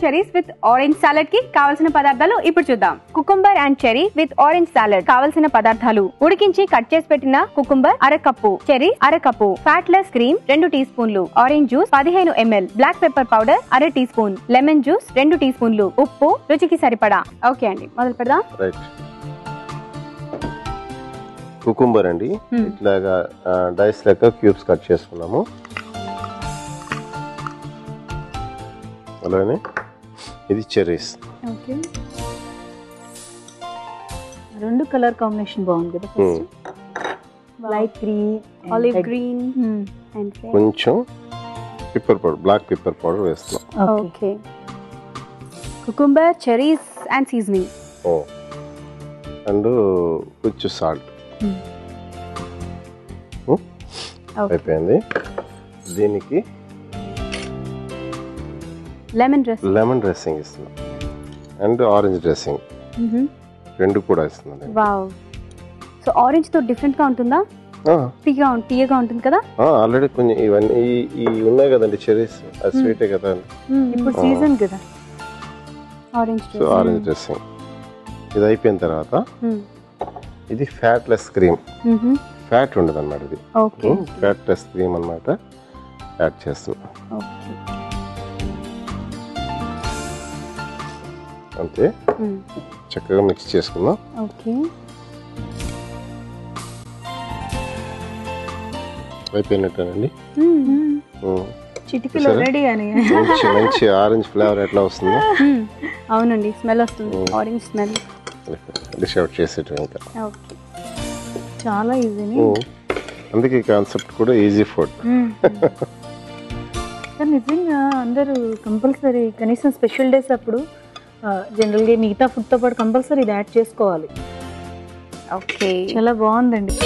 Cherries with orange సాలెడ్కి కావలసిన పదార్థాలు ఇప్పుడు చూద్దాం. Cucumber and cherry with orange salad కావలసిన పదార్థాలు. ఉడికించి కట్ చేసి పెట్టిన కుకుంబర్ అరకప్పు చెరీ అరకప్పు ఫ్యాట్లెస్ క్రీమ్ రెండు టీ స్పూన్లు. ఆరెంజ్ జ్యూస్ పదిహేను ఎంఎల్ బ్లాక్ పెప్పర్ పౌడర్ అర టీ స్పూన్. లెమన్ జ్యూస్ రెండు టీ స్పూన్లు. ఉప్పు రుచికి సరిపడా. ఓకే అండి. మొదలు పెడదాం. కుకుంబర్ అండి. Hmm. ఇట్లాగా డైస్ లెక్క క్యూబ్స్ కట్ చేసుకున్నాము. అలానే ఇది చెర్రీస్ ఓకే రెండు కలర్ కాంబినేషన్ బాగుంది కదా first light green olive green and కొంచెం pepper powder black pepper powder వేస్తున్నాం. Okay cucumber cherries and seasoning oh. And కొంచెం సాల్ట్ అయిపోయింది. దీనికి లెమన్ డ్రెస్ లెమన్ డ్రెస్సింగ్ ఇస్తున్నాం. అండ్ ఆరెంజ్ డ్రెస్సింగ్ రెండు కూడా ఇస్తున్నాం. వావ్ సో ఆరెంజ్తో డిఫరెంట్గా ఉంటుందా? ఆ, తీయగా తీయగా ఉంటుంది కదా? ఆ, ఆల్రెడీ కొంచెం ఇవన్నీ ఈ- ఈ ఉన్నాయి కదండి చెరీస్ అది స్వీటే కదా. ఇప్పుడు సీజన్ కదా. ఆరెంజ్ సో ఆరెంజ్ డ్రెస్సింగ్ ఇది అయిపోయిన తర్వాత ఇది ఫ్యాట్ లెస్ క్రీమ్ ఫ్యాట్ ఉండదు అనమాట ఇది. ఓకే ఫ్యాట్ లెస్ క్రీమ్ అనమాట యాడ్ చేస్తున్నాం. అంతే. చక్కగా మిక్స్ చేసుకుందాం. ఓకే. అయిపోయినట్టేనండి. చిటికలో. రెడీ అని. మంచి మంచి ఆరెంజ్ ఫ్లేవర్ ఎట్లా వస్తుందో. అవునండి స్మెల్ వస్తుంది. ఆరెంజ్ స్మెల్ డిష్ అవుట్ చేసేటం ఇంకా. ఓకే. చాలా ఈజీని. అందుకే కాన్సెప్ట్ కూడా ఈజీ ఫుడ్ నిజంగా అందరూ కంపల్సరీ కనీసం స్పెషల్ డేస్ అప్పుడు జనరల్గా మిగతా ఫుడ్తో పాటు కంపల్సరీ ఇది యాడ్ చేసుకోవాలి. ఓకే చాలా బాగుందండి.